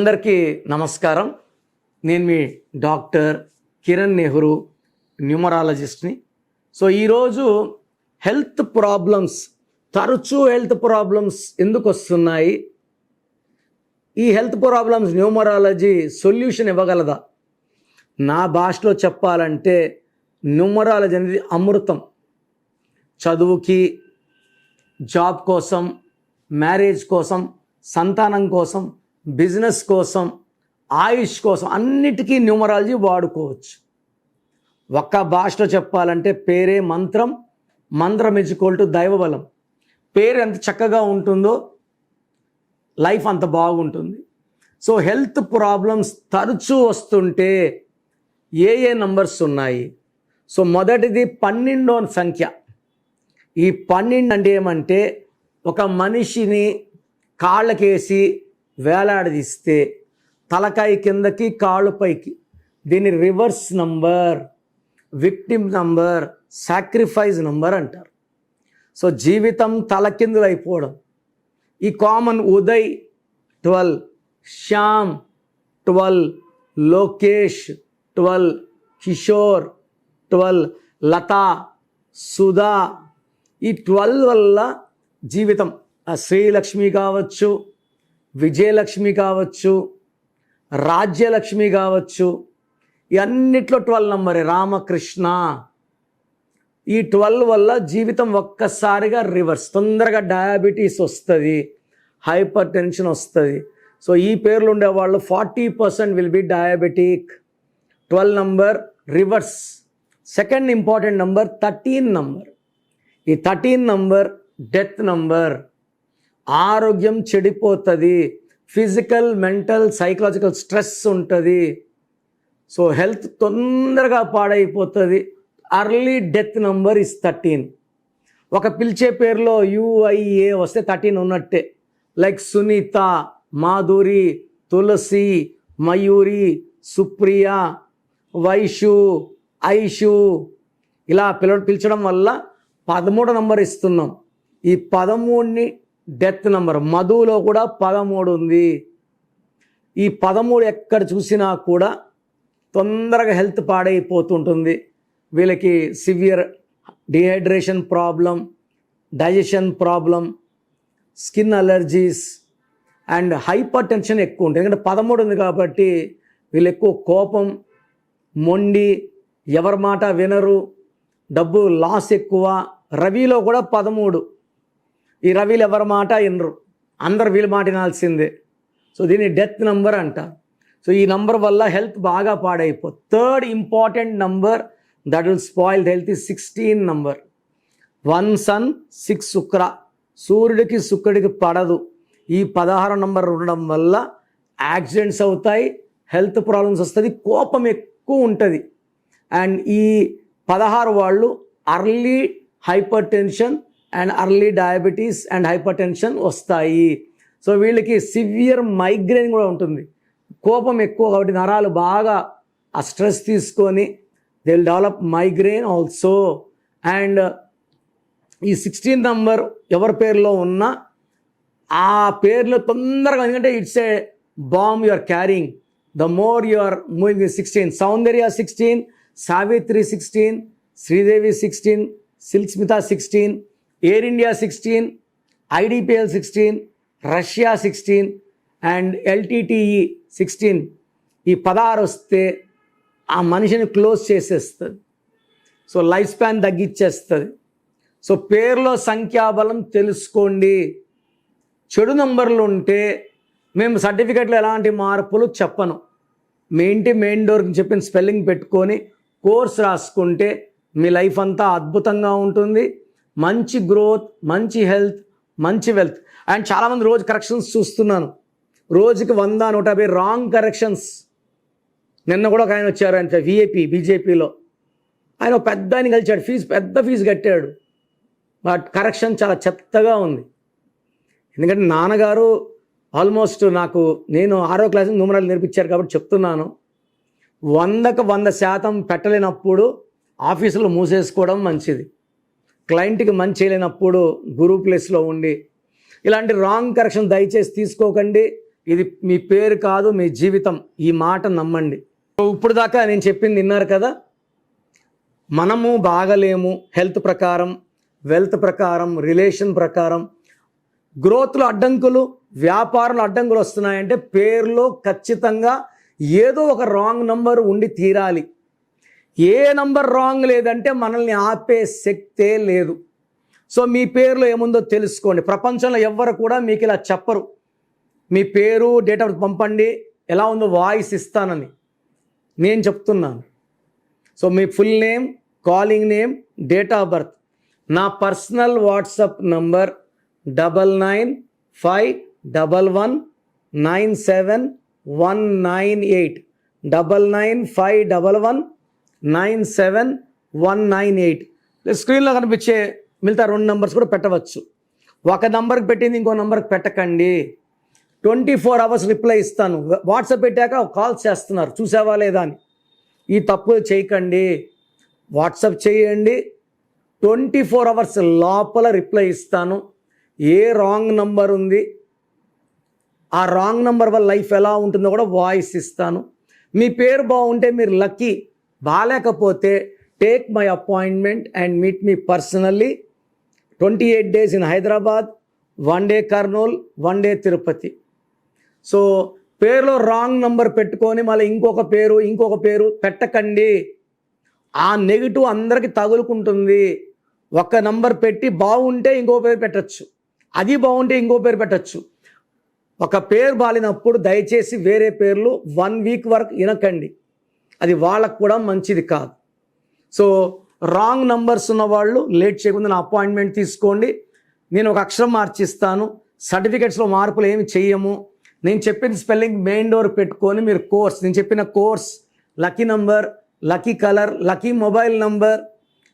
అందరికీ నమస్కారం. నేను మీ డాక్టర్ కిరణ్ నెహ్రూ న్యూమరాలజిస్ట్ని. సో ఈరోజు హెల్త్ ప్రాబ్లమ్స్ తరచూ హెల్త్ ప్రాబ్లమ్స్ ఎందుకు వస్తున్నాయి? ఈ హెల్త్ ప్రాబ్లమ్స్ న్యూమరాలజీ సొల్యూషన్ ఇవ్వగలదా? నా భాషలో చెప్పాలంటే న్యూమరాలజీ అనేది అమృతం. చదువుకి జాబ్ కోసం మ్యారేజ్ కోసం సంతానం కోసం బిజినెస్ కోసం ఆయుష్ కోసం అన్నిటికీ న్యూమరాలజీ వాడుకోవచ్చు. ఒక్క భాషలో చెప్పాలంటే పేరే మంత్రం మంత్రం ఈక్వల్ టు దైవబలం. పేరు ఎంత చక్కగా ఉంటుందో లైఫ్ అంత బాగుంటుంది. సో హెల్త్ ప్రాబ్లమ్స్ తరచూ వస్తుంటే ఏ ఏ నంబర్స్ ఉన్నాయి? సో మొదటిది పన్నెండో సంఖ్య. ఈ పన్నెండు అంటే ఏమంటే ఒక మనిషిని కాళ్ళకేసి వేలాడదీస్తే తలకాయ కిందకి కాళ్ళు పైకి. దీన్ని reverse number victim number sacrifice number అంటారు. సో జీవితం తలకిందులు అయిపోవడం. ఈ common Uday twelve Shyam twelve Lokesh twelve Kishore twelve Latha Sudha. ఈ ట్వెల్వ్ వల్ల జీవితం ఆ శ్రీలక్ష్మి కావచ్చు విజయలక్ష్మి కావచ్చు రాజ్యలక్ష్మి కావచ్చు ఇవన్నిట్లో ట్వెల్వ్ నంబరే. రామకృష్ణ. ఈ ట్వెల్వ్ వల్ల జీవితం ఒక్కసారిగా రివర్స్. తొందరగా డయాబెటీస్ వస్తుంది హైపర్ టెన్షన్ వస్తుంది. సో ఈ పేర్లు ఉండేవాళ్ళు forty percent will be diabetic. Twelve number reverse. Second important number thirteen number. ఈ థర్టీన్ నంబర్ డెత్ నంబర్. ఆరోగ్యం చెడిపోతుంది. ఫిజికల్ మెంటల్ సైకలాజికల్ స్ట్రెస్ ఉంటుంది. సో హెల్త్ తొందరగా పాడైపోతుంది. Early death number is thirteen ఒక పిలిచే పేరులో యుఐఏ వస్తే థర్టీన్ ఉన్నట్టే. లైక్ సునీత మాధురి తులసి మయూరి సుప్రియ వైషు ఐషు ఇలా పిల పిలిచడం వల్ల పదమూడు నంబర్ ఇస్తున్నాం. ఈ పదమూడుని డెత్ నెంబర్. మధులో కూడా పదమూడు ఉంది. ఈ పదమూడు ఎక్కడ చూసినా కూడా తొందరగా హెల్త్ పాడైపోతుంటుంది. వీళ్ళకి severe dehydration problem digestion problem skin allergies and hypertension ఎక్కువ ఉంటుంది. ఎందుకంటే పదమూడు ఉంది కాబట్టి వీళ్ళు ఎక్కువ కోపం మొండి ఎవరి మాట వినరు డబ్బు లాస్ ఎక్కువ. రవిలో కూడా పదమూడు. ఈ రవిలు ఎవరి మాట వినరు అందరు వీళ్ళ మాట వినాల్సిందే. సో దీన్ని డెత్ నంబర్ అంటారు సో ఈ నంబర్ వల్ల హెల్త్ బాగా పాడైపో third important number that will spoil health ఈ sixteen number one sun six శుక్ర సూర్యుడికి శుక్రుడికి పడదు. ఈ పదహారు నంబర్ ఉండడం వల్ల యాక్సిడెంట్స్ అవుతాయి హెల్త్ ప్రాబ్లమ్స్ వస్తుంది కోపం ఎక్కువ ఉంటుంది. అండ్ ఈ పదహారు వాళ్ళు early hypertension and early diabetes and hypertension వస్తాయి. సో వీళ్ళకి సివియర్ మైగ్రేన్ కూడా ఉంటుంది. కోపం ఎక్కువ కాబట్టి నరాలు బాగా ఆ స్ట్రెస్ తీసుకొని they will develop migraine also and ఈ సిక్స్టీన్ నంబర్ ఎవరి పేరులో ఉన్నా ఆ పేర్లో తొందరగా ఎందుకంటే it's a bomb you are carrying the more you are moving sixteen Soundarya sixteen Savitri sixteen Sridevi sixteen Silk Smitha sixteen Air India sixteen IDPL sixteen Russia sixteen and LTTE sixteen ఈ పదహారు వస్తే ఆ మనిషిని close చేసేస్తుంది. So life span తగ్గిచ్చేస్తుంది. So పేర్లో సంఖ్యాబలం తెలుసుకోండి. చెడు నంబర్లు ఉంటే మేము సర్టిఫికెట్లో ఎలాంటి మార్పులు చెప్పను. మీ ఇంటి మెయిన్ డోర్కి చెప్పిన స్పెల్లింగ్ పెట్టుకొని కోర్స్ రాసుకుంటే మీ లైఫ్ అంతా అద్భుతంగా ఉంటుంది. మంచి గ్రోత్ మంచి హెల్త్ మంచి వెల్త్. అండ్ చాలామంది రోజు కరెక్షన్స్ చూస్తున్నాను. రోజుకి వంద నూట యాభై రాంగ్ కరెక్షన్స్. నిన్న కూడా ఒక ఆయన వచ్చారు ఆయన విఏపీ బీజేపీలో ఆయన ఒక పెద్ద ఆయన కలిచాడు ఫీజు పెద్ద ఫీజు కట్టాడు. బట్ కరెక్షన్ చాలా చెత్తగా ఉంది. ఎందుకంటే నాన్నగారు ఆల్మోస్ట్ నాకు నేను ఆరో క్లాస్ నూమరాలు నేర్పించారు కాబట్టి చెప్తున్నాను. వందకు వంద శాతం పెట్టలేనప్పుడు ఆఫీసులో మూసేసుకోవడం మంచిది. క్లయింట్కి మంచి లేనప్పుడు గురు ప్లేస్లో ఉండి ఇలాంటి రాంగ్ కరెక్షన్ దయచేసి తీసుకోకండి. ఇది మీ పేరు కాదు మీ జీవితం. ఈ మాట నమ్మండి. ఇప్పుడు దాకా నేను చెప్పింది విన్నారు కదా? మనము బాగలేము. హెల్త్ ప్రకారం వెల్త్ ప్రకారం రిలేషన్ ప్రకారం. గ్రోత్లో అడ్డంకులు వ్యాపారంలో అడ్డంకులు వస్తున్నాయంటే పేరులో ఖచ్చితంగా ఏదో ఒక రాంగ్ నంబర్ ఉండి తీరాలి. ఏ నంబర్ రాంగ్ లేదంటే మనల్ని ఆపే శక్తే లేదు. సో మీ పేరులో ఏముందో తెలుసుకోండి. ప్రపంచంలో ఎవ్వరు కూడా మీకు ఇలా చెప్పరు. మీ పేరు డేట్ ఆఫ్ పంపండి. ఎలా ఉందో వాయిస్ ఇస్తానని నేను చెప్తున్నాను. So me full name calling name date of birth. నా personal WhatsApp number double nine five double one nine seven one nine eight. Double nine five double one nine seven one nine eight. స్క్రీన్లో కనిపించే మిగతా రెండు numbers కూడా పెట్టవచ్చు. ఒక నంబర్కి పెట్టింది ఇంకో నెంబర్కి పెట్టకండి. ట్వంటీ ఫోర్ అవర్స్ రిప్లై ఇస్తాను. వాట్సాప్ పెట్టాక కాల్స్ చేస్తున్నారు. చూసావా లేదా అని. ఈ తప్పు చేయకండి. వాట్సాప్ చేయండి. ట్వంటీ ఫోర్ అవర్స్ లోపల రిప్లై ఇస్తాను. ఏ రాంగ్ నంబర్ ఉంది ఆ రాంగ్ నంబర్ వల్ల లైఫ్ ఎలా ఉంటుందో కూడా వాయిస్ ఇస్తాను. మీ పేరు బాగుంటే మీరు లక్కీ బాగాలేకపోతే take my appointment and meet me personally twenty eight days in Hyderabad one day Kurnool one day Tirupati so పేరులో రాంగ్ నంబర్ పెట్టుకొని మళ్ళీ ఇంకొక పేరు ఇంకొక పేరు పెట్టకండి. ఆ నెగిటివ్ అందరికీ తగులుకుంటుంది. ఒక నంబర్ పెట్టి బాగుంటే ఇంకో పేరు పెట్టచ్చు. అది బాగుంటే ఇంకో పేరు పెట్టచ్చు. ఒక పేరు బాలినప్పుడు దయచేసి వేరే పేర్లు వన్ వీక్ వరకు వినకండి. వాళ్ళకు కూడా మంచిది కాదు. సో రాంగ్ నంబర్స్ ఉన్న వాళ్ళు లేట్ చేయకుండా నా అపాయింట్మెంట్ తీసుకోండి. నేను ఒక అక్షరం మార్చిస్తాను. సర్టిఫికెట్స్లో మార్పులు ఏమి చెయ్యము. నేను చెప్పిన స్పెల్లింగ్ మెయిన్ డోర్ పెట్టుకొని మీరు కోర్స్ నేను చెప్పిన course lucky number lucky colour lucky mobile number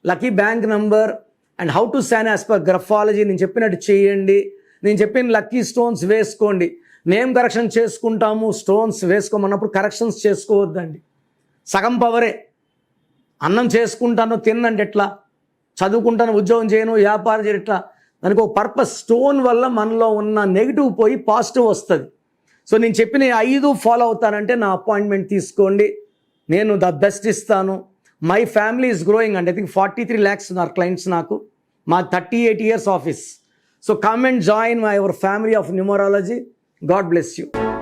lucky bank number and how to sign as per graphology నేను చెప్పినట్టు చేయండి. నేను చెప్పిన లక్కీ స్టోన్స్ వేసుకోండి. నేమ్ కరెక్షన్ చేసుకుంటాము. స్టోన్స్ వేసుకోమన్నప్పుడు కరెక్షన్స్ చేసుకోవద్దండి. సగం పవరే. అన్నం చేసుకుంటాను తిన్నంటే ఎట్లా? చదువుకుంటాను ఉద్యోగం చేయను వ్యాపారం చేయను ఎట్లా? దానికి ఒక పర్పస్ స్టోన్ వల్ల మనలో ఉన్న నెగిటివ్ పోయి పాజిటివ్ వస్తుంది. సో నేను చెప్పిన ఐదు ఫాలో అవుతానంటే నా అపాయింట్మెంట్ తీసుకోండి. నేను ద బెస్ట్ ఇస్తాను. మై ఫ్యామిలీ ఈజ్ గ్రోయింగ్ అండి. I think forty three lakhs ఉన్నారు క్లయింట్స్ నాకు. మా thirty eight years office. So come and join my our family of numerology. God bless you.